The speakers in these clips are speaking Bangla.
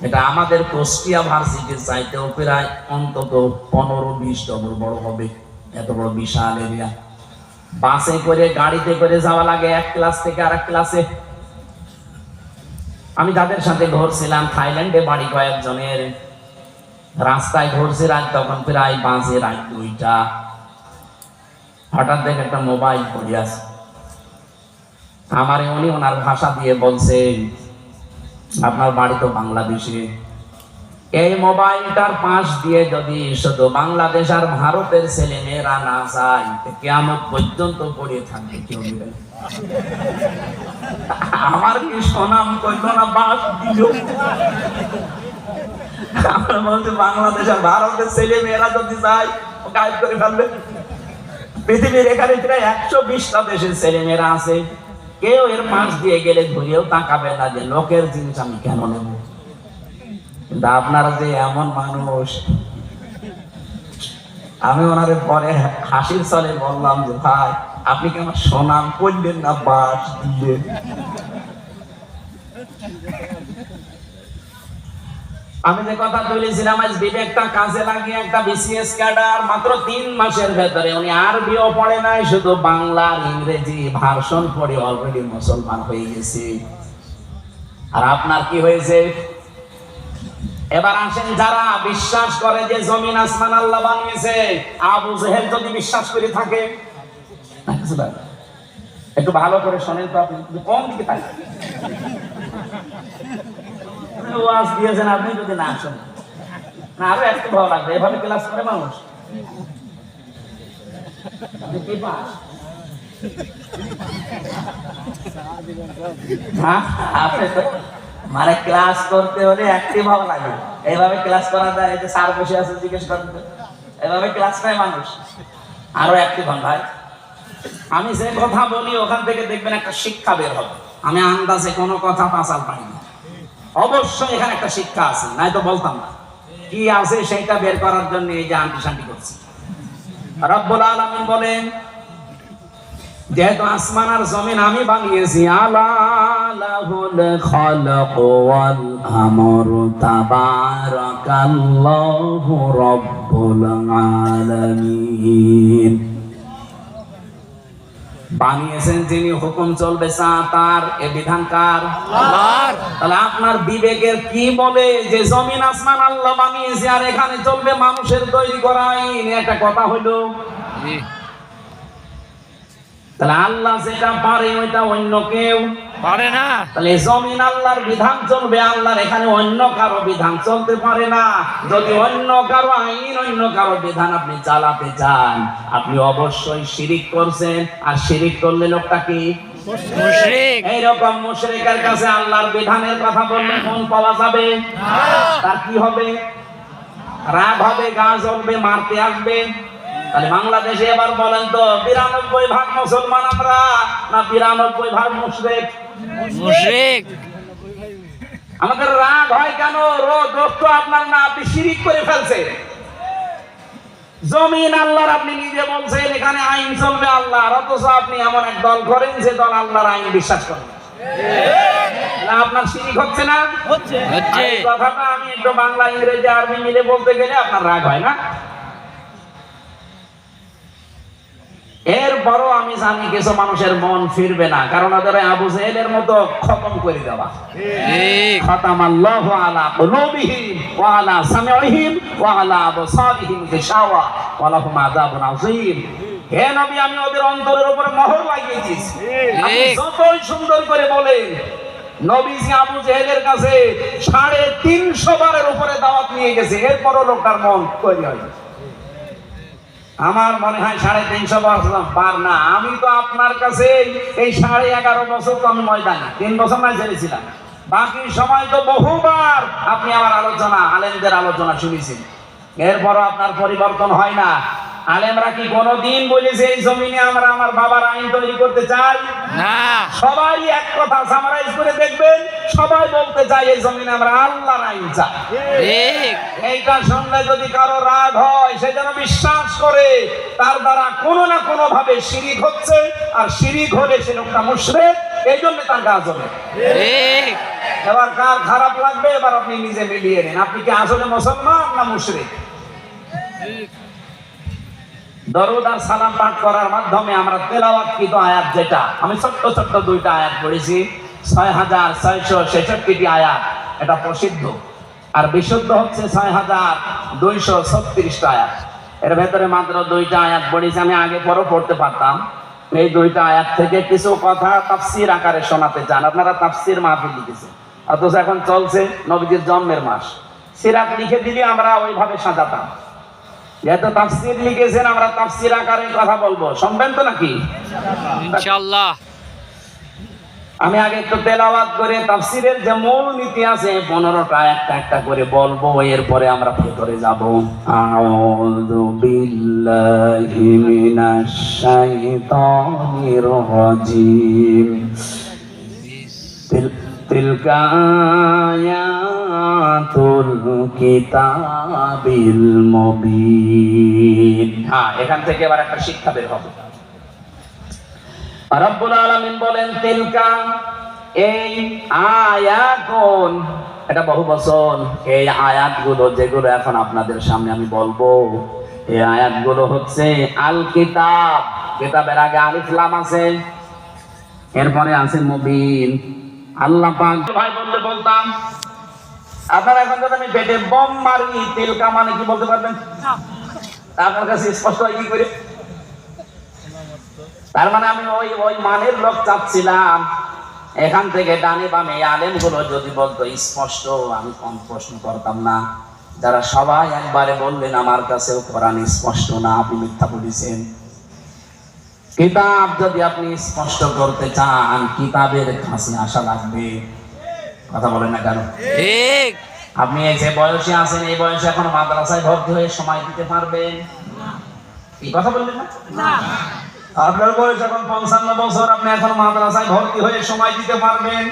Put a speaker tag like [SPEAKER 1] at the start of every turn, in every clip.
[SPEAKER 1] এটা আমাদের কুষ্টিয়া ভার্সিটির চাইতেও প্রায় অন্তত পনেরো বিশ ডবল বড় হবে। এত বড় বিশাল এরিয়া বাসে করে, গাড়িতে করে যাওয়া লাগে এক ক্লাস থেকে আর ক্লাসে আমি তাদের সাথে ঘুরছিলাম, থাইল্যান্ডে বাড়ি কয়েকজনের। রাস্তায় ঘুরছি রাত, তখন প্রায় বাজে রাত দুইটা। হঠাৎ দেখে একটা মোবাইল পড়ে আছে। আমার উনি ওনার ভাষা দিয়ে বলছেন আপনার বাড়ি তো বাংলাদেশে এই মোবাইলটার পাশ দিয়ে যদি শুধু বাংলাদেশ আর ভারতের ছেলে মেয়েরা না যায় কেমন পর্যন্ত পড়ে থাকবে কেউ আমার কি সোনাম কইল না বাস দিল? আমরা বলছি, বাংলাদেশ আর ভারতের ছেলে মেয়েরা যদি যায়, ও গায়েব করে ফেলবে। পৃথিবীর এখানে প্রায় একশো বিশটা দেশের ছেলে মেয়েরা আছে। কেউ এর পাশ দিয়ে গেলে ঘুরেও তাকাবে না যে লোকের জিনিস আমি কেন নেব? কিন্তু আপনারা যে এমন মানুষ, আমি ওনারে পরে হাসির চলে বললাম যে, ভাই, আপনি কেন সোনাম করলেন না বাস দিলেন আমি যে কথা বলেছিলাম, আজ বিবেকটা কাজে লাগিয়ে একটা বিসিএস ক্যাডার মাত্র তিন মাসের ভেতরে উনি আরবিও পড়ে নাই, শুধু বাংলা ইংরেজি ভার্সন পড়ে অলরেডি মুসলমান হয়ে গেছে। আর আপনার কি হয়েছে? এবার আসেন যারা বিশ্বাস করে যে জমিন আসমান আল্লাহ বানিয়েছে, আবু জেহেল যদি বিশ্বাস করে থাকে। একটু ভালো করে শোনেন তো আপনি কম দিকে ওয়াজ দিয়েছেন, আপনি যদি না শোনেন। না, আরও একটু ভালো লাগবে, এভাবে ক্লাস করে মানুষ। মানে ক্লাস করতে হলে অ্যাক্টিভ হওয়া লাগে। এইভাবে ক্লাস করা যায় এই যে স্যার বসে আছে, জিজ্ঞেস করেন। এভাবে ক্লাস নেয় মানুষ। আরও একটি হন ভাই। আমি যে কথা বলি, ওখান থেকে দেখবেন একটা শিক্ষা বের হবে। আমি আন্দাজে কোনো কথা পাচাল পাই না অবশ্যই এখানে একটা শিক্ষা আছে, নাই তো বলতাম না। কি আছে সেটা বের করার জন্য এই যে আন্টি শান্তি করছি। রব্বুল আলামিন বলেন, যেহেতু আসমান আর জমিন আমি বানিয়েছি আলা লাহুল খালাক ওয়াল আমর, তাবারাকাল্লাহু রব্বুল আলামিন। বানিয়েছেন যিনি হুকুম চলবে তার এ বিধান কার? তাহলে আপনার বিবেকের কি বলে যে জমিন আসমান আল্লাহ বানিয়েছে আর এখানে চলবে মানুষের তৈরি করা একটা কথা হইল তাহলে আল্লাহ যেটা পারে ওইটা অন্য কেউ।
[SPEAKER 2] পারে না।
[SPEAKER 1] তাহলে জমিন আল্লাহর বিধান চলবে আল্লাহর এখানে অন্য কারও বিধান চলতে পারে না। যদি অন্য কারও আইন অন্য কারও বিধান আপনি চালাতে চান আপনি অবশ্যই শিরিক করছেন। আর শিরিক করলে লোকটা কি? এইরকম মুশরিকের কাছে আল্লাহর বিধানের কথা বললে মন পাওয়া যাবে? তার কি হবে? রাগ হবে গা জ্বলবে মারতে আসবে। তাহলে বাংলাদেশে এবার বলেন তো বিরানব্বই ভাগ মুসলমান আমরা না বিরানব্বই ভাগ মুশরিক?
[SPEAKER 2] মুশরিক।
[SPEAKER 1] আমাদের রাগ হয় কেন? রোদ আপনার না আপনি শিরিক করে ফেলছে জমিন আল্লাহর আপনি নিজে বলছেন এখানে আইন চলবে আল্লাহর অথচ আপনি এমন এক দল করেন যে দল আল্লাহর আইন বিশ্বাস করেন না আপনার শিরিক হচ্ছে না?
[SPEAKER 2] হচ্ছে।
[SPEAKER 1] কথাটা আমি একটু বাংলা ইংরেজি আরবি মিলে বলতে গেলে আপনার রাগ হয় না? এরপরও আমি জানি কিছু মানুষের মন ফিরবে না। কারণ ওদের আবু জেহেলের মতো খতম করে দেওয়া।
[SPEAKER 2] ঠিক।
[SPEAKER 1] খতাম আলা কুলুবিহিম ওয়া আলা সামিউহিম ওয়া আলা আবসারিহিম গিশাওয়া ওয়া লাহুম আযাবুন আযীম। হে নবী আমি ওদের অন্তরের উপরে মোহর লাগিয়ে দিয়েছি যতই সুন্দর করে বলেন নবীজি আবু জেহেলের কাছে সাড়ে তিনশো বারের উপরে দাওয়াত নিয়ে গেছে। এরপরও লোকটার মন তৈরি হয় আমার মনে হয় সাড়ে তিনশো বছর পার না। আমি তো আপনার কাছে এই সাড়ে এগারো বছর তো আমি ময়দানে, তিন বছর নয় ছেড়েছিলাম। বাকি সময় তো বহুবার আপনি আমার আলোচনা, আলেমদের আলোচনা শুনেছেন। এরপরও আপনার পরিবর্তন হয় না। আলেমরা কি কোনোদিন বলেছে এই জমিনে আমরা আমার বাবার আইন তৈরি করতে চাই?
[SPEAKER 2] না।
[SPEAKER 1] সবাই এক কথা সামারাইজ করে দেখবেন সবাই বলতে চাই এই জমিনে আমরা আল্লাহর আইন চাই।
[SPEAKER 2] ঠিক।
[SPEAKER 1] এইটা শুনলে যদি কারও রাগ হয় সে যেন বিশ্বাস করে তার দ্বারা কোনো না কোনো ভাবে শিরিক হচ্ছে আর শিরিক হলে সে লোকটা মুশরিক এই জন্য তার কাজ হবে
[SPEAKER 2] ঠিক।
[SPEAKER 1] এবার কার খারাপ লাগবে এবার আপনি নিজে মিলিয়ে নিন। আপনি কি আসলে মুসলমান না মুশরিক? দরুদ আর সালাম পাঠ করার মাধ্যমে আমরা তেলাওয়াতকৃত আয়াত যেটা, আমি ছোট্ট ছোট্ট দুইটা আয়াত পড়েছি ছয় হাজার ছয়শো ছেষট্টিটি আয়াত, এটা প্রসিদ্ধ। আর বিশুদ্ধ হচ্ছে ছয় হাজার দুইশো ছত্রিশটা আয়াত। এর ভেতরে মাত্র দুইটা আয়াত পড়েছি, আমি আগে পরও পড়তে পারতাম। এই দুইটা আয়াত থেকে কিছু কথা তাফসির আকারে শোনাতে চান। আপনারা তাফসির মাহফিল লিখেছেন। অথচ এখন চলছে নবীজির জন্মের মাস। সিরাত লিখে দিলে আমরা ওইভাবে সাজাতাম। যেহেতু তাফসির লিখেছেন আমরা তাফসির আকারে কথা বলব। শুনবেন তো নাকি?
[SPEAKER 2] ইনশাল্লাহ
[SPEAKER 1] আমি আগে একটু তেলাওয়াত করে তাফসিরের যে মূল নীতি আছে পনেরোটা একটা একটা করে বলব এরপরে আমরা ভেতরে যাব। আউযু বিল্লাহি মিনাশ শাইতানির রাজিম। তিল- তিলকা আয়াতুল এটা বহু বছর এই যেগুলো এখন আপনাদের সামনে আমি বলব, এই আয়াতগুলো হচ্ছে আল কিতাব কিতাবের আগে আলিফ লাম আছে, এরপরে আছে মুবিন। আল্লাহ পাক ভাই বললে বলতাম আপনারা এখন যদি আমি পেটে বম মারি মানে কি বলতে পারবেন? আপনার কাছে স্পষ্ট হয় কি করে? তার মানে আমি ওই ওই মানের লোক চাচ্ছিলাম। এখান থেকে ডানে বামে আলেমগুলো যদি বলতো স্পষ্ট আমি কম প্রশ্ন করতাম না। যারা সবাই একবারে বললেন আমার কাছেও কোরআন স্পষ্ট না আপনি মিথ্যা বলেছেন। কিতাব যদি আপনি স্পষ্ট করতে চান কিতাবের কাছে আসা লাগবে। কথা বলেন না কেন?
[SPEAKER 2] ঠিক।
[SPEAKER 1] আপনি এই যে বয়সে আছেন এই বয়সে এখন মাদ্রাসায় ভর্তি হয়ে সময় দিতে পারবেন? কি কথা বললেন না? আপনার বয়স এখন পঞ্চান্ন বছর আপনি এখন মাদ্রাসায় ভর্তি হয়ে সময় দিতে পারবেন?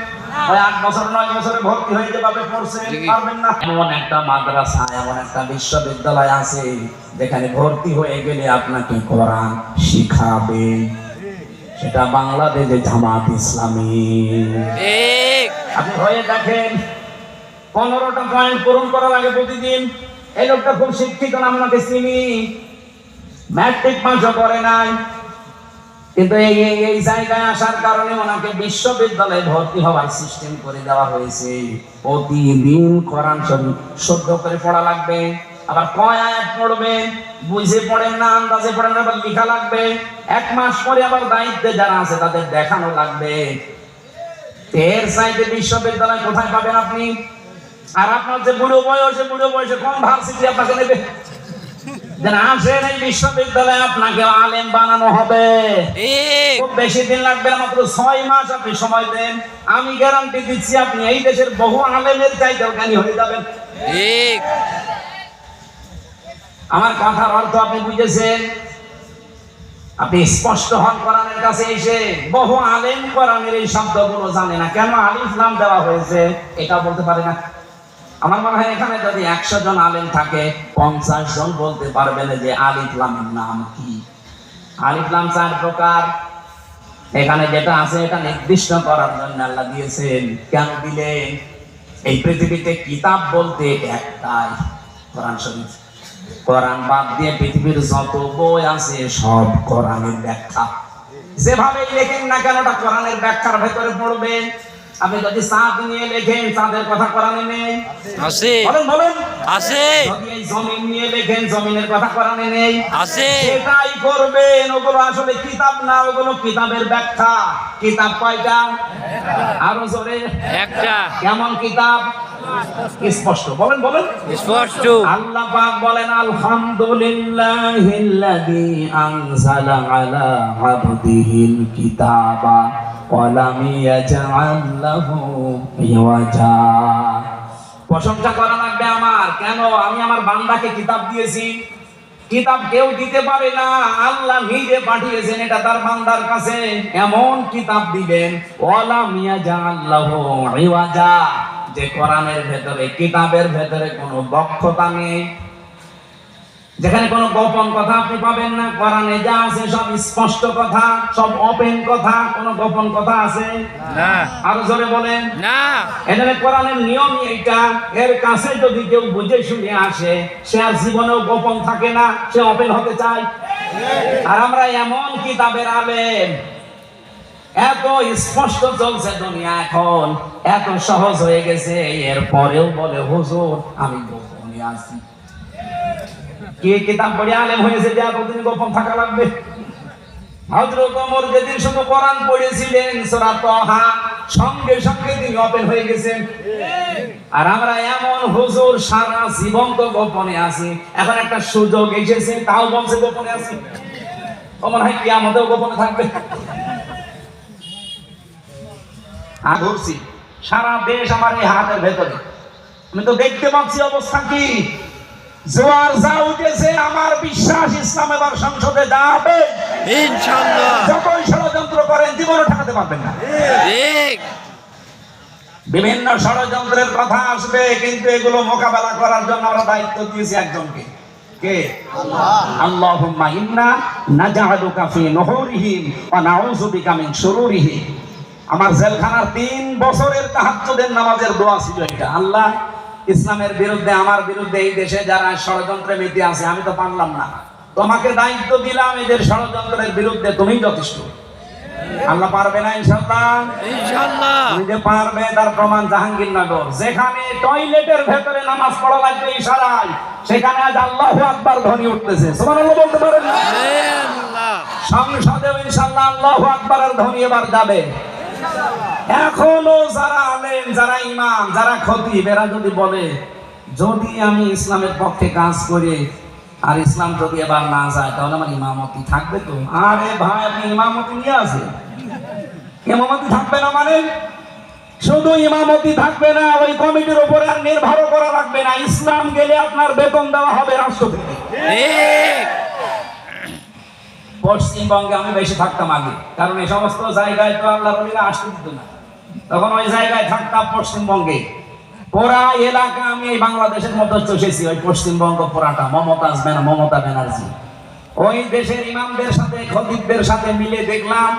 [SPEAKER 1] ওই আট বছর নয় বছরে ভর্তি হয়ে যেভাবে পড়ছেন পারবেন না? এমন একটা মাদ্রাসা এমন একটা বিশ্ববিদ্যালয় আছে যেখানে ভর্তি হয়ে গেলে আপনাকে কোরআন শিখাবে। সেটা বাংলাদেশে জামাত ইসলামী।
[SPEAKER 2] ঠিক।
[SPEAKER 1] আপনি হয়ে দেখেন পনেরোটা পয়েন্ট পূরণ করার আগে প্রতিদিন এই লোকটা খুব শিক্ষিত না আপনাকে চিনি। ম্যাট্রিক পাসও করে নাই। কিন্তু এই জায়গায় আসার কারণে ওনাকে বিশ্ববিদ্যালয়ে ভর্তি হওয়ার সিস্টেম করে দেওয়া হয়েছে। প্রতিদিন কোরআন শরীফ শুদ্ধ করে পড়া লাগবে। আবার কয় আয়াত পড়বেন? বুঝে পড়েন না আন্দাজে পড়েন না আবার লেখা লাগবে। এক মাস পরে আবার দায়িত্বে যারা আছে তাদের দেখানো লাগবে। এর সাইডে বিশ্ববিদ্যালয় কোথায় পাবেন আপনি? আর আপনার যে বুড়ো বয়সে বুড়ো বয়সে কম ভার্সিটি আপনাকে নেবে? আসেন এই বিশ্ববিদ্যালয়ে আপনাকে আলেম বানানো হবে। খুব বেশি দিন লাগবে না মাত্র ছয় মাস আপনি সময় দেন। আমি গ্যারান্টি দিচ্ছি আপনি এই দেশের বহু আলেমের চাইতে জ্ঞানী হয়ে যাবেন।
[SPEAKER 2] ঠিক।
[SPEAKER 1] আমার কথার অর্থ আপনি বুঝেছেন? আপনি স্পষ্ট হন কোরআনের কাছে এসে। বহু আলেম কোরআনের এই শব্দগুলো জানে না। কেন আলিফ নাম দেওয়া হয়েছে? এটা বলতে পারে না। আমার মনে হয় এখানে যদি একশো জন আলেম থাকে, পঞ্চাশ জন বলতে পারবে না যে আলিফ লামের নাম কি। আলিফ লাম চার প্রকার। এখানে যেটা আছে, এটা নির্দিষ্ট করার জন্য আল্লাহ দিয়েছেন। কেন দিলেন? এই পৃথিবীতে কিতাব বলতে একটাই, কোরআন শরীফ। কোরআন বাদ দিয়ে পৃথিবীর যত বই আছে, সব কোরআনের ব্যাখ্যা। যেভাবে লেখেন না কেন ওটা কোরআনের ব্যাখ্যার ভেতরে পড়বে। আপনি যদি চাঁদ নিয়ে লেখেন চাঁদের কথা কোরআনে নেই।
[SPEAKER 2] আছে।
[SPEAKER 1] বলেন বলেন।
[SPEAKER 2] আছে।
[SPEAKER 1] যদি এই জমিন নিয়ে লেখেন জমিনের কথা কোরআনে নেই।
[SPEAKER 2] আছে।
[SPEAKER 1] সেটাই করবেন। ওগুলো আসলে কিতাব না ওগুলো কিতাবের ব্যাখ্যা। কিতাব কয়টা? আরও জোরে।
[SPEAKER 2] একটা।
[SPEAKER 1] কেমন কিতাব? স্পষ্ট। বলেন বলেন।
[SPEAKER 2] স্পষ্ট।
[SPEAKER 1] আল্লাহ পাক বলেন আলহামদুলিল্লাহিল্লাযী আনজালা আলা আবদিহিল কিতাবা। লাম ইয়াজআল লাহু ইওয়াজা। প্রশংসা করা লাগবে আমার। কেন? আমি আমার বান্দাকে কিতাব দিয়েছি। কিতাব কেউ দিতে পারে না। আল্লাহ নিজে পাঠিয়েছেন, এটা তার বান্দার কাছে। এমন কিতাব দিবেন ওয়ালা মিয়া যা আল্লাহ যে কোরআনের ভেতরে, কিতাবের ভেতরে কোনো দক্ষতা নেই। যেখানে কোনো গোপন কথা আপনি পাবেন না কোরআনে যা আছে সব স্পষ্ট কথা সব ওপেন কথা কোনো গোপন কথা আছে?
[SPEAKER 2] না।
[SPEAKER 1] আরও জোরে বলেন।
[SPEAKER 2] না।
[SPEAKER 1] এখানে কোরআনের নিয়ম এইটা এর কাছে যদি কেউ বুঝে শুনে আসে সে আর জীবনেও গোপন থাকে না সে ওপেন হতে চায়। আর আমরা এমন কিতাবের আলেম এত স্পষ্ট চলছে দুনিয়া এখন এত সহজ হয়ে গেছে এর পরেও বলে হুজুর আমি গোপনে আছি। কে কিতাব পড়ে আলেম হয়েছে, যে এতদিন গোপন থাকা লাগবে? হযরত ওমর যেদিন শুধু কোরআন পড়েছিলেন, সূরা তাহা, সঙ্গে সঙ্গে তিনি ওপেন হয়ে গেছেন। আর আমরা এমন হুজুর, সারা জীবন তো গোপনে আছি। এখন একটা সুযোগ এসেছে, তাও বলছে গোপনে আছি। ও মনে হয় কিয়ামতেও গোপনে থাকবে। আর ঘুরছি সারা দেশ আমার এই হাতের ভেতরে। আমি তো দেখতে পাচ্ছি অবস্থা কি? জোয়ার যা উঠেছে আমার বিশ্বাস ইসলাম এবার সংসদে যাবে।
[SPEAKER 2] ইনশাল্লাহ
[SPEAKER 1] যতই ষড়যন্ত্র করেন জীবনে ঠেকাতে পারবেন না।
[SPEAKER 2] ঠিক।
[SPEAKER 1] বিভিন্ন ষড়যন্ত্রের কথা আসবে কিন্তু এগুলো মোকাবেলা করার জন্য আমরা দায়িত্ব দিয়েছি একজনকে। কে? আল্লাহুম্মা ইন্না নাজআলুকা ফি নুহুরিহিম ওয়া নাউযু বিকা মিন শুরুরিহিম আমার জেলখানার তিন বছরের তাহাজ্জুদের নামাজের দোয়া ছিল এটা। আল্লাহ ইসলামের বিরুদ্ধে আমার বিরুদ্ধে এই দেশে যারা ষড়যন্ত্রে মেতে আছে আমি তো পারলাম না। তোমাকে দায়িত্ব দিলাম এদের ষড়যন্ত্রের বিরুদ্ধে তুমিই যথেষ্ট। আল্লাহ পারবে না
[SPEAKER 2] ইনশাল্লাহ
[SPEAKER 1] তুমি যে পারবে তার প্রমাণ জাহাঙ্গীরনগর। যেখানে টয়লেটের ভেতরে নামাজ পড়া লাগবে ইশারায় সেখানে আজ আল্লাহু আকবার ধ্বনি উঠতেছে। সুবহানাল্লাহ বলতে পারেন সংসদেও ইনশাআল্লাহ আল্লাহু আকবারের ধ্বনি এবার যাবে। এখনও যারা আলেম, যারা ইমাম, যারা খতিব, এরা যদি বলে, যদি আমি ইসলামের পক্ষে কাজ করি আর ইসলাম যদি এবার না যায়, তাহলে আমার ইমামতি থাকবে তো? আরে ভাই, আপনি ইমামতি নিয়ে আসেন। ইমামতি থাকবে না মানে? শুধু ইমামতি থাকবে না, ওই কমিটির উপরে আর নির্ভর করা লাগবে না। ইসলাম গেলে আপনার বেতন দেওয়া হবে রাষ্ট্র থেকে পশ্চিমবঙ্গে আমি বেশি থাকতাম আগে। কারণ এই সমস্ত জায়গায় তো আল্লাহ বলিরা আসতে দিত না। তখন ওই জায়গায় থাকতাম পশ্চিমবঙ্গে পুরা এলাকা আমি এই বাংলাদেশের মতো চষেছি, ওই পশ্চিমবঙ্গ পুরাটা মমতাজ মমতা ব্যানার্জি ওই দেশের ইমামদের সাথে খতিবদের সাথে মিলে দেখলাম,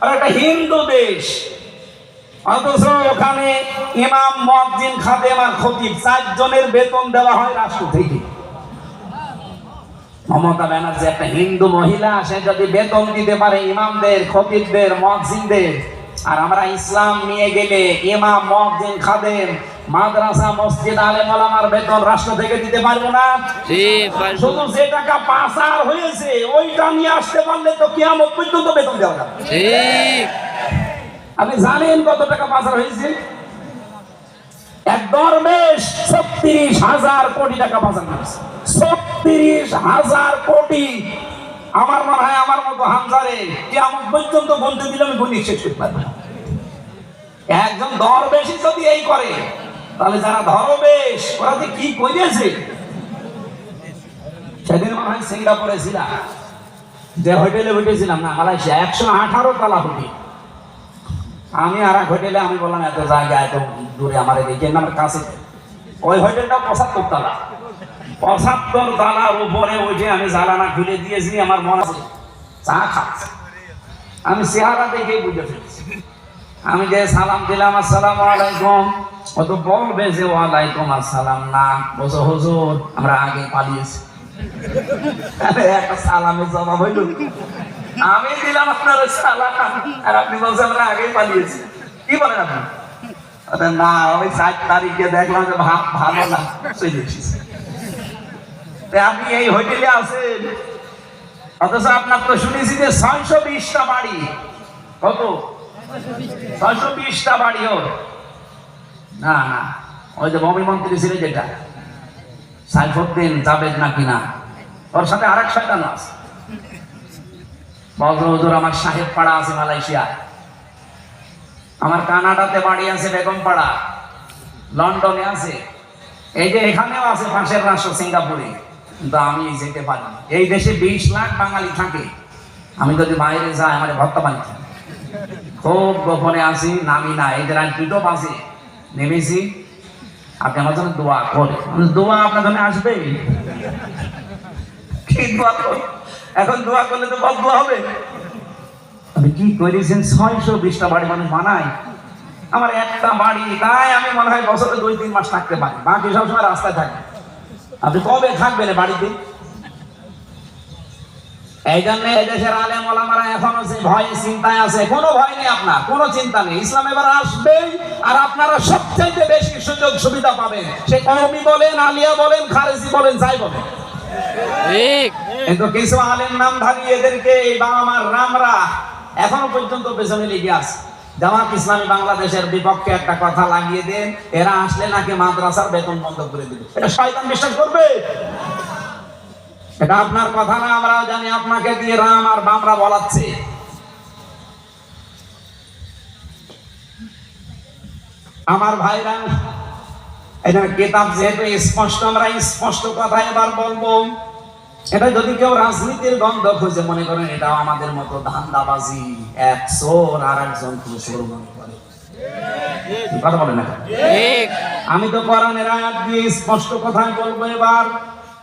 [SPEAKER 1] আর একটা হিন্দু দেশ। অথচ ওখানে ইমাম মসজিদ খাদেম আর খতিব, চারজনের বেতন দেওয়া হয় রাষ্ট্র থেকে। মমতা ব্যানার্জি একটা হিন্দু মহিলা সে যদি বেতন দিতে পারে ইমামদের খতিবদের মসজিদদের আর আমরা ইসলাম নিয়ে গেলে ইমাম মসজিদ খাদেম মাদ্রাসা মসজিদ আলেম ওলামার বেতন রাষ্ট্র থেকে দিতে পারব না? শুধু যে টাকা পাচার হয়েছে ওইটা নিয়ে আসতে পারলে তো কিয়ামত পর্যন্ত বেতন দেওয়া যাবে। আপনি জানেন কত টাকা পাচার হয়েছে? এক ছত্রিশ হাজার কোটি টাকা করেছে। ছত্রিশ হাজার কোটি। আমার মনে হয় আমার মতো হামজারে যে আমার পর্যন্ত বলতে দিলে আমি শেষ করতে একজন যদি এই করে, তাহলে যারা ধরবেশ ওরা যে কি করেছে? সেদিন মনে হয় সিঙ্গাপুরে ছিলাম। যে হোটেলে উঠেছিলাম না, মালয়েশিয়া, একশো আঠারো তলা হোটেল। আমি আর এক হোটেলে আমি বললাম, এত জায়গা, এত দূরে আমার এদিকে আমার কাছে ওই হোটেলটা পঁচাত্তর তালা পঁচাত্তর তালার উপরে উঠে আমি জ্বালানা খুলে দিয়েছি, আমার মনে আছে। চা খাচ্ছে। আমি চেহারা দেখে বুঝে ফেলেছি। আমি যে সালাম দিলাম, আসসালাম আলাইকুম। ও তো বলবে যে, ওয়ালাইকুম আসসালাম। না বলছো হুজুর, আমরা আগে পালিয়েছি। একটা সালামের জবাব হইল। আমি দিলাম আপনার আর আপনি বলছেন আমরা আগেই পালিয়েছি। কি বলেন আপনি? না, ওই সাত তারিখে দেখলাম যে ভালো না চলে এসেছি আপনি এই হোটেলে আছেন। অথচ আপনার তো শুনেছি যে ছয়শো বিশটা বাড়ি। কত? ছয়শো বিশটা বাড়ি ওর। না না, ওই যে ভূমি মন্ত্রী ছিল যেটা। সাইফুদ্দিন জাবেদ না? ওর সাথে আরেক শয়তান আছে। বজ্র আমার সাহেব পাড়া আছে মালয়েশিয়া। আমার কানাডাতে বাড়ি আছে বেগম পাড়া। লন্ডনে আছে। এই যে এখানেও আছে পাশের রাষ্ট্র সিঙ্গাপুরে। কিন্তু আমি যেতে পারি এই দেশে বিশ লাখ বাঙালি থাকে। আমি যদি বাইরে যাই, আমার ভর্তা পানি খুব গোপনে আছি, নামি না। এই যে দুটো বাসে নেমেছি। আপনি আমার জন্য দোয়া করে দোয়া আপনার জন্য আসবেই। কি দোয়া করো এখন দোয়া করলে তো বদ্ধ হবে। আপনি কি করেছেন ছয়শো বিশটা বাড়ি মানুষ মানায় আমার একটা বাড়ি, তাই আমি মনে হয় বছরে দুই, তিন মাস থাকতে পারি। বাকি সবসময় রাস্তায় থাকে। আপনি কবে থাকবেন বাড়িতে? এই জন্য এই দেশের আলেম ওলামারা এখনও যে ভয়ে চিন্তায় আছে, কোনো ভয় নেই আপনার, কোনো চিন্তা নেই। ইসলাম এবার আসবেই, আর আপনারা সবচাইতে বেশি সুযোগ সুবিধা পাবেন। সে কওমি বলেন, আলিয়া বলেন, খারেজি বলেন, যাই বলেন। কিন্তু কিছু আলেম নামধারী এদেরকে এই রামরা এখনও পর্যন্ত পেছনে লেগে আছে। জামাত ইসলামী বাংলাদেশের বিপক্ষে একটা কথা লাগিয়ে দেন, এরা আসলে নাকি মাদ্রাসার বেতন বন্ধ করে দিবে। এটা শয়তান বিশ্বাস করবে? এটা আপনার কথা না আমরা জানি আপনাকে দিয়ে রাম আর বামরা বলাচ্ছে। আমার ভাইরা এটা কেতাব যেহেতু স্পষ্ট আমরা স্পষ্ট কথা এবার বলব। এটা যদি কেউ রাজনীতির গন্ধ খুঁজে মনে করেন এটাও আমাদের মতো ধান্দাবাজি এক চোর আর একজন চোর মনে করে। কথা বলে না আমি তো কোরআনের আয়াত দিয়ে স্পষ্ট কথাই বলব এবার।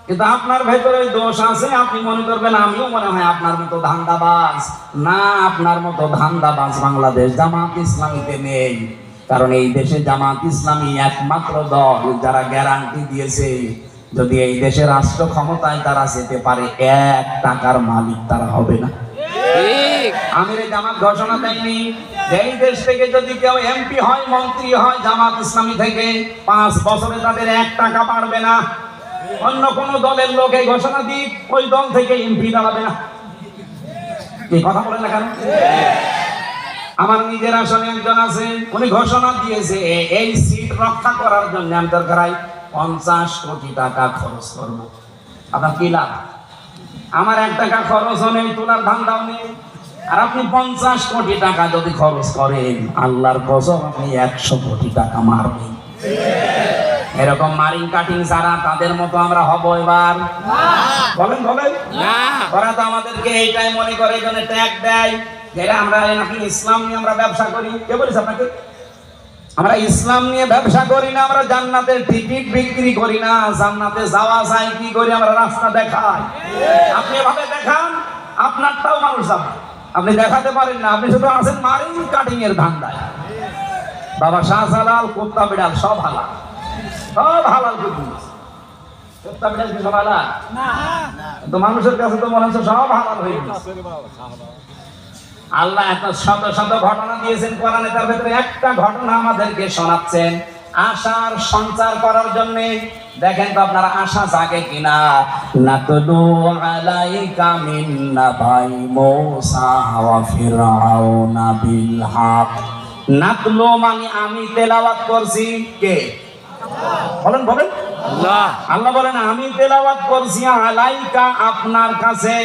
[SPEAKER 1] কিন্তু আপনার ভেতরে দোষ আছে আপনি মনে করবেন আমিও মনে হয় আপনার মতো ধান্দাবাজ। না আপনার মতো ধান্দাবাজ বাংলাদেশ জামাত ইসলামীতে নেই। কারণ এই দেশে জামাত ইসলামী একমাত্র দল যারা গ্যারান্টি দিয়েছে যদি এই দেশে রাষ্ট্র ক্ষমতায় তারা যেতে পারে এক টাকার মালিক তারা হবে না। আমির জামাত ঘোষণা দেয়নি এই দেশ থেকে যদি কেউ এমপি হয় মন্ত্রী হয় জামাত ইসলামী থেকে পাঁচ বছরে তাদের এক টাকা পারবে না। অন্য কোন দলের লোক এই ঘোষণা দিক ওই দল থেকে এমপি দাঁড়াবে না। এই কথা বলেন না কেন? আমার নিজের আসনে একজন আছে উনি ঘোষণা দিয়েছে এই সিট রক্ষা করার জন্য আমি দরকার হয় পঞ্চাশ কোটি টাকা খরচ করব। আপনার কি লাভ? আমার এক টাকা খরচ হলে তোলার ধান্দাও নেই। আর আপনি পঞ্চাশ কোটি টাকা যদি খরচ করেন আল্লাহর কসম আপনি একশো কোটি টাকা মারবেন। এরকম মারিং কাটিং যারা তাদের মতো আমরা হব এবার। বলেন বলেন।
[SPEAKER 2] না।
[SPEAKER 1] ওরা তো আমাদেরকে এইটাই মনে করে এখানে ট্যাগ দেয়। এরা আমরা নাকি ইসলাম নিয়ে আমরা ব্যবসা করি? কে বলিস আপনাকে? আমরা ইসলাম নিয়ে ব্যবসা করি না আমরা জান্নাতের টিকিট বিক্রি করি না জান্নাতে যাওয়া যায় কি করি আমরা রাস্তা দেখাই? আপনি এভাবে দেখান আপনারটাও মানুষ যাবে। আপনি দেখাতে পারেন না আপনি শুধু আছেন মারিং কাটিং এর ধান্দায়। বাবা শাহজালাল কুত্তা বিড়াল সব হালাল। সব হালাল কুত্তা বিড়াল কি সব হালাল? তো মানুষের কাছে তো মনে হচ্ছে সব হালাল হয়ে গেছে। আল্লাহ এত শত শত ঘটনা দিয়েছেন কোরআনে তার ভেতরে একটা ঘটনা আমাদেরকে শোনাচ্ছেন। আশার সঞ্চার করার জন্য। দেখেন তো আপনারা আশা জাগে কিনা। নাতলু আলাইকা মিন নাবাই মূসা ওয়া ফিরআউনা বিল হক নাতলু মানে আমি তেলাওয়াত করছি কে? বলেন বলেন।
[SPEAKER 2] আল্লাহ।
[SPEAKER 1] আল্লাহ বলেন আমি তেলাওয়াত করছি আলাইকা আপনার কাছে।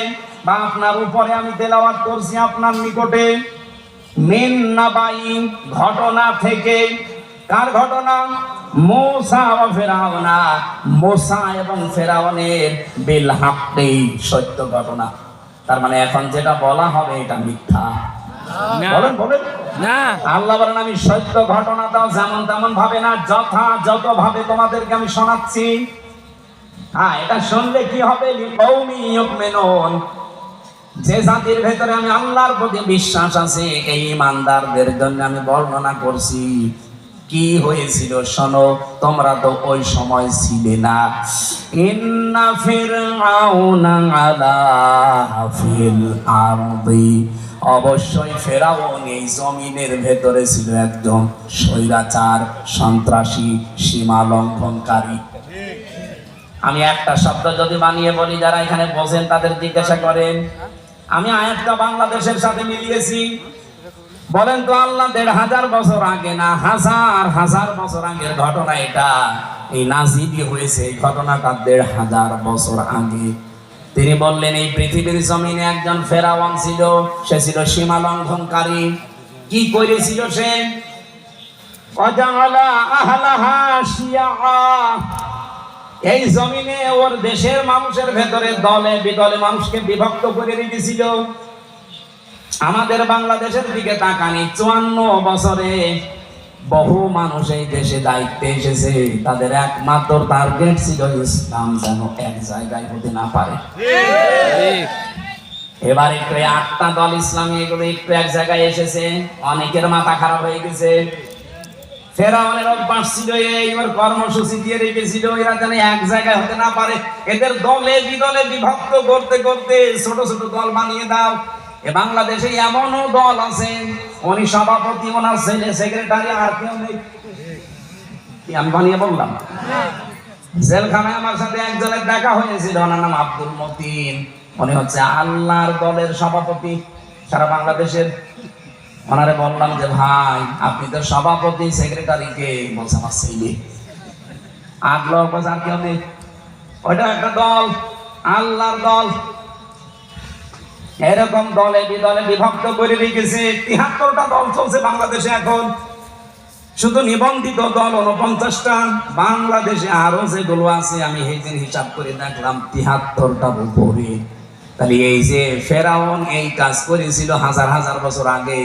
[SPEAKER 1] বা আপনার উপরে আমি তেলাওয়াত করছি আপনার নিকটে। মিন নাবাই ঘটনা থেকে। কার ঘটনা? মোসা ও ফেরাওনা। মোসা এবং ফেরাউনের বিল হাক্কেই সত্য ঘটনা। তার মানে এখন যেটা বলা হবে এটা মিথ্যা। বলেন বলেন।
[SPEAKER 2] না।
[SPEAKER 1] আল্লাহ বলেন আমি সত্য যেমন তেমন ভাবে না যথা যত ভাবে তোমাদেরকে আমি শোনাচ্ছি। হ্যাঁ এটা শুনলে কি হবে? ইউমিনুন। যে জাতির ভেতরে আমি আল্লাহর প্রতি বিশ্বাস আছে, এই ইমানদারদের জন্য আমি বর্ণনা করছি। কি হয়েছিল শোনো, তোমরা তো ওই সময় ছিলে না। ইন্না ফিরআউনা আলা ফিল অবশ্যই ফেরাউন এই জমিনের ভেতরে ছিল একজন স্বৈরাচার, সন্ত্রাসী, সীমা লঙ্ঘনকারী। আমি একটা শব্দ যদি বানিয়ে বলি, যারা এখানে বসেন তাদের জিজ্ঞাসা করেন আমি আয়াতটা বাংলাদেশের সাথে মিলিয়েছি। বলেন তো আল্লাহ, দেড় হাজার বছর আগে না, হাজার হাজার বছর আগের ঘটনা এটা। এই নাজিবি হয়েছে, এই ঘটনাটা দেড় হাজার বছর আগে। তিনি বললেন, এই পৃথিবীর জমিনে একজন ফেরাওয়ান ছিল, সে ছিল সীমা লঙ্ঘনকারী। কি করেছিল সে? শিয়াআ এই জমিনে ওর দেশের মানুষের ভেতরে দলে বিদলে মানুষকে বিভক্ত করে রেখেছিল। আমাদের বাংলাদেশের দিকে তাকানি, চুয়ান্ন বছরে বহু মানুষ এই দেশে দায়িত্বে এসেছে। তাদের একমাত্র টার্গেট ছিল ইসলাম যেন এক জায়গায় হতে না পারে। এবার একটু আটটা দল ইসলামী এগুলো একটু এক জায়গায় এসেছে, অনেকের মাথা খারাপ হয়ে গেছে। ফেরাউনের অভ্যাস ছিল এই, এবার কর্মসূচি দিয়ে রেখেছিল। এরা এক জায়গায় হতে না পারে। এদের দলে বিদলে বিভক্ত করতে করতে ছোট ছোট দল বানিয়ে দাও। এ বাংলাদেশে এমনও দল উনি সভাপতি ওনার ছেলে সেক্রেটারি আর কেউ নেই। আমি বানিয়ে বললাম? জেলখানায় আমার সাথে একজনের দেখা হয়েছিল ওনার নাম আব্দুল মতিন। উনি হচ্ছে আল্লাহর দলের সভাপতি। সারা বাংলাদেশের ওনারে বললাম যে, ভাই, আপনি তো সভাপতি সেক্রেটারি কে বলছে আমার ছেলে। আগলো বলছে, আর ওইটা একটা দল, আল্লাহর দল। এরকম দলে বিদলে বিভক্ত করে রেখেছে, তিহাত্তরটা দল চলছে বাংলাদেশে এখন। শুধু নিবন্ধিত দল উনপঞ্চাশটা বাংলাদেশে আরও যেগুলো আছে, আমি এই দিন হিসাব করে দেখলাম, তিহাত্তরটার উপরে। তাহলে এই যে ফেরাউন এই কাজ করেছিল হাজার হাজার বছর আগে,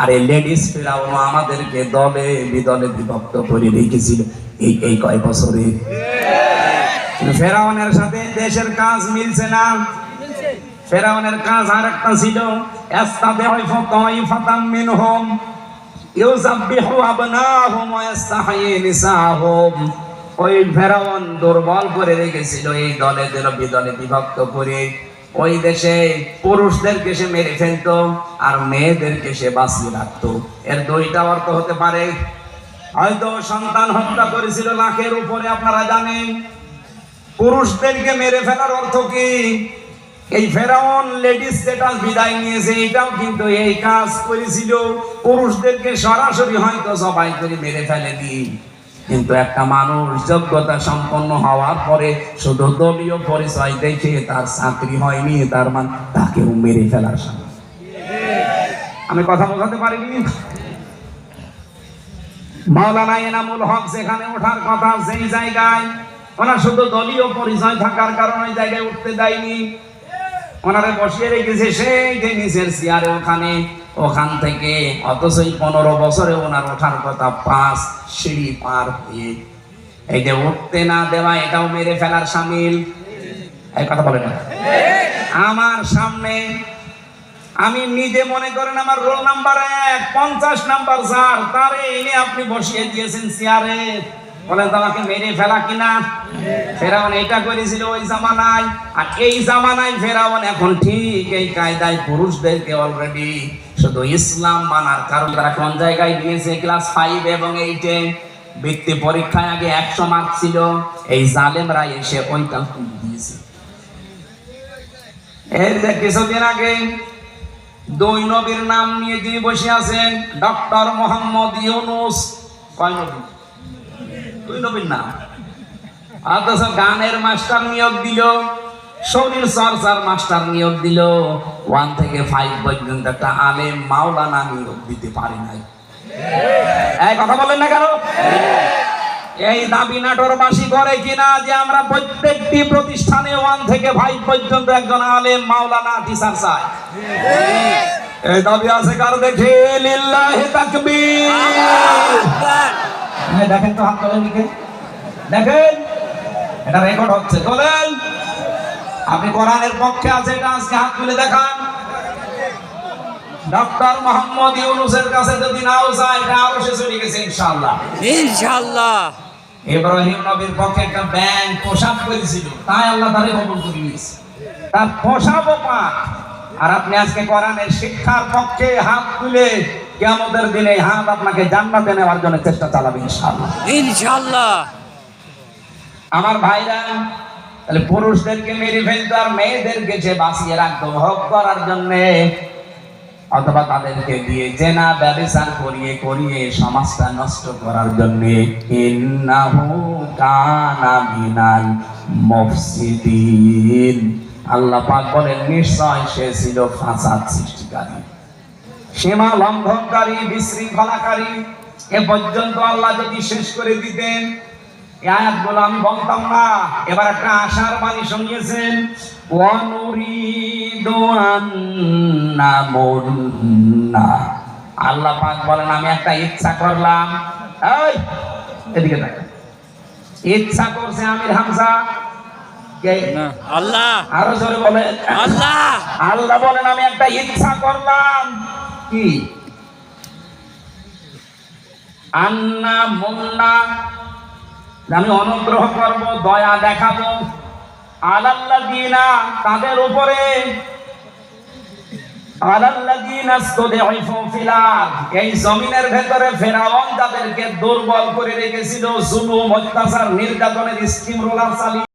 [SPEAKER 1] আর এই লেডিস ফেরাউন আমাদেরকে দলে বিদলে বিভক্ত করে রেখেছিল এই এই কয় বছরে। ফেরাউনের সাথে দেশের কাজ মিলছে না। ফেরাউনের কাজ আর একটা ছিল মিনহুম ইউজাব্বিহু আবনাহুম ওয়া ইস্তাহয়ি নিসাহুম। ওই ফেরাউন দুর্বল করে রেখেছিল এই দলে দলে বিদলে বিভক্ত করে। ওই দেশে পুরুষদেরকে সে মেরে ফেলতো আর মেয়েদেরকে সে বাঁচিয়ে রাখতো। এর দুইটা অর্থ হতে পারে, হয়তো সন্তান হত্যা করেছিল লাখের উপরে, আপনারা জানেন। পুরুষদেরকে মেরে ফেলার অর্থ কি? এই ফেরাউন লেডিস স্ট্যাটাস বিদায় নিয়েছে, এটাও কিন্তু এই কাজ করেছিল। পুরুষদেরকে সরাসরি হয়তো সবাই করে মেরে ফেলে দিই কিন্তু একটা মানুষ যোগ্যতা সম্পন্ন হওয়ার পরে শুধু দলীয় পরিচয় দেখে তার চাকরি হয়নি, তার মান তাকেও মেরে ফেলার সামনে আমি কথা বোঝাতে পারিনি? মাওলানা এনামুল হক যেখানে ওঠার কথা, সেই জায়গায় ওনার শুধু দলীয় পরিচয় থাকার কারণে জায়গায় উঠতে দেয়নি। ওনারে বসিয়ে রেখেছে সেই যে নিচের চেয়ারে ওখানে। ওখান থেকে অথচ পনেরো বছরে ওনার ওঠার কথা পাঁচ সিঁড়ি পার হয়ে। এই যে উঠতে না দেওয়া, এটাও মেরে ফেলার সামিল। এই কথা আমার সামনে আমি নিজে মনে করেন আমার রোল নাম্বার এক, পঞ্চাশ নাম্বার স্যার, তারে এনে আপনি বসিয়ে দিয়েছেন চেয়ারে। বলেন তো আমাকে মেরে ফেলা কিনা? ফেরাউন এটা করেছিল ওই জামানায়। আর এই জামানায় ফেরাউন এখন ঠিক এই কায়দায় পুরুষদেরকে অলরেডি শুধু ইসলাম মানার কারণ তারা কোন জায়গায় দিয়েছে ক্লাস ফাইভ এবং এইটে বৃত্তি পরীক্ষায় আগে একশো মার্ক ছিল। এই জালেমরা এসে ওইটা দিয়েছে। এর কিছুদিন আগে দুই নবীর নাম নিয়ে যিনি বসে আছেন, ডক্টর মোহাম্মদ ইউনুস। কয় নবী? দুই নবীর নাম অথচ গানের মাস্টার নিয়োগ দিল, শরীর চর্চার মাস্টার নিয়োগ দিল, ওয়ান থেকে ফাইভ পর্যন্ত একটা আলেম মাওলানা নিয়োগ দিতে পারে নাই। এই কথা বলেন না কেন? এই দাবি নাটোরবাসী করে কিনা যে আমরা প্রত্যেকটি প্রতিষ্ঠানে ওয়ান থেকে ফাইভ পর্যন্ত একজন আলেম মাওলানা টিচার চাই। এই দাবি আছে কারও দেখে? লিল্লাহি তাকবীর। হ্যাঁ, দেখেন তো হাত তোলেন দেখেন এটা রেকর্ড হচ্ছে। তোলেন আপনি কোরআনের পক্ষে আছে এটা আজকে হাত তুলে দেখান। ডক্টর মোহাম্মদ ইউনুসের কাছে যদি নাও যায় এটা আরও সে চলে গেছে ইনশাআল্লাহ।
[SPEAKER 2] ইনশাল্লাহ
[SPEAKER 1] ইব্রাহিম নবীর পক্ষে একটা ব্যাংক পোশাক করেছিল। তাই আল্লাহ তারে কবুল করে নিয়েছে। তার পোশাকও পাক। আর আপনি আজকে কোরআনের শিক্ষার পক্ষে হাত তুলে কিয়ামতের দিনে হাত আপনাকে জান্নাতে নেওয়ার জন্য চেষ্টা চালাবে ইনশাআল্লাহ। আমার ভাইরা তাহলে পুরুষদেরকে মেরে ফেলতো আর মেয়েদেরকে সে বাঁচিয়ে রাখতো হক করার জন্যে অথবা তাদেরকে দিয়ে জেনা ব্যবসার করিয়ে করিয়ে সমাজটা নষ্ট করার জন্য আল্লাহ পাক বলেন নিশ্চয় সে ছিল ফাসাদ সৃষ্টিকারী। সীমা লঙ্ঘনকারী বিশৃঙ্খলাকারী এ পর্যন্ত আল্লাহ যদি শেষ করে দিতেন এই আয়াতগুলো আমি বলতাম না। এবার একটা আশার বাণী শুনিয়েছেন আল্লাহ পাক বলেন আমি একটা ইচ্ছা করলাম। এই এদিকে দেখ। ইচ্ছা করছে আমির
[SPEAKER 2] না আল্লাহ।
[SPEAKER 1] আরও জোরে বলে
[SPEAKER 2] আল্লাহ।
[SPEAKER 1] আল্লাহ বলেন আমি একটা ইচ্ছা করলাম। আন্না মুন্না। আমি অনুগ্রহ করব, দয়া দেখাবো। আলাল্লাযিনা, তাদের উপরে। এই জমিনের ভেতরে ফেরাউন যাদেরকে দুর্বল করে রেখেছিল, জুলুম, অত্যাচার, নির্যাতনের স্টিম রোলার চালিয়ে।